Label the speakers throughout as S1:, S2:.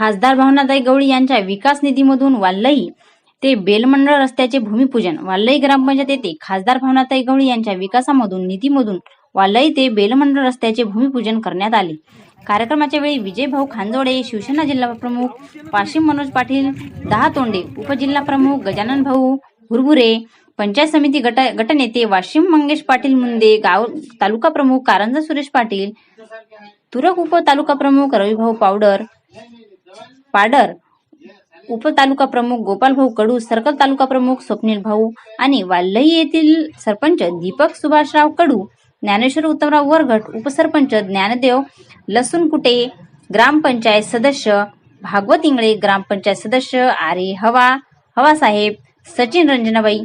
S1: खासदार भावनाताई गवळी यांच्या विकास निधीमधून वाल्लई ते बेलमंडळ रस्त्याचे भूमिपूजन. वाल्लई ग्रामपंचायत येथे खासदार भावनाताई गवळी यांच्या विकासामधून निधीमधून वाल्लई ते बेलमंडळ रस्त्याचे भूमिपूजन करण्यात आले. कार्यक्रमाच्या वेळी विजय भाऊ खांजोडे शिवसेना जिल्हा प्रमुख वाशिम मनोज पाटील दहा तोंडे उपजिल्हा प्रमुख गजानन भाऊ भुरभुरे पंचायत समिती गट गटनेते वाशिम मंगेश पाटील मुंदे गाव तालुका प्रमुख कारंजा सुरेश पाटील तुरक उप तालुका प्रमुख रविभाऊ पावडर पाडर उपतालुका प्रमुख गोपालभाऊ कडू सर्कल तालुका प्रमुख स्वप्नील भाऊ आणि वाल्लई येथील सरपंच दीपक सुभाषराव कडू ज्ञानेश्वर उत्तमराव वरगट उपसरपंच ज्ञानदेव लसूणकुटे ग्रामपंचायत सदस्य भागवत इंगळे ग्रामपंचायत सदस्य आरे हवा हवासाहेब सचिन रंजनाबाई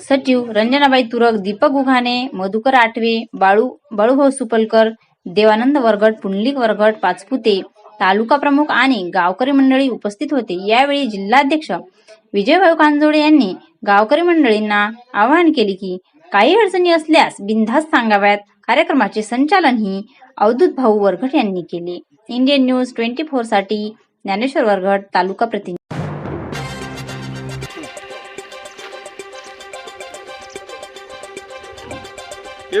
S1: सचिव रंजनाबाई तुरक दीपक उघाने मधुकर आठवे बाळू बाळूभाऊ सुपलकर देवानंद वरगट पुंडलिक वरगट पाचपुते तालुका प्रमुख आणि गावकरी मंडळी उपस्थित होते. यावेळी जिल्हाध्यक्ष विजयभाऊ कांजोडे यांनी गावकरी मंडळींना आवाहन केले की काही अडचणी असल्यास बिनधास्त सांगाव्यात. कार्यक्रमाचे संचालन ही अवधूत भाऊ वरघट यांनी केले. इंडियन न्यूज ट्वेंटी फोरसाठी ज्ञानेश्वर वरघट तालुका प्रतिनिधी.
S2: ये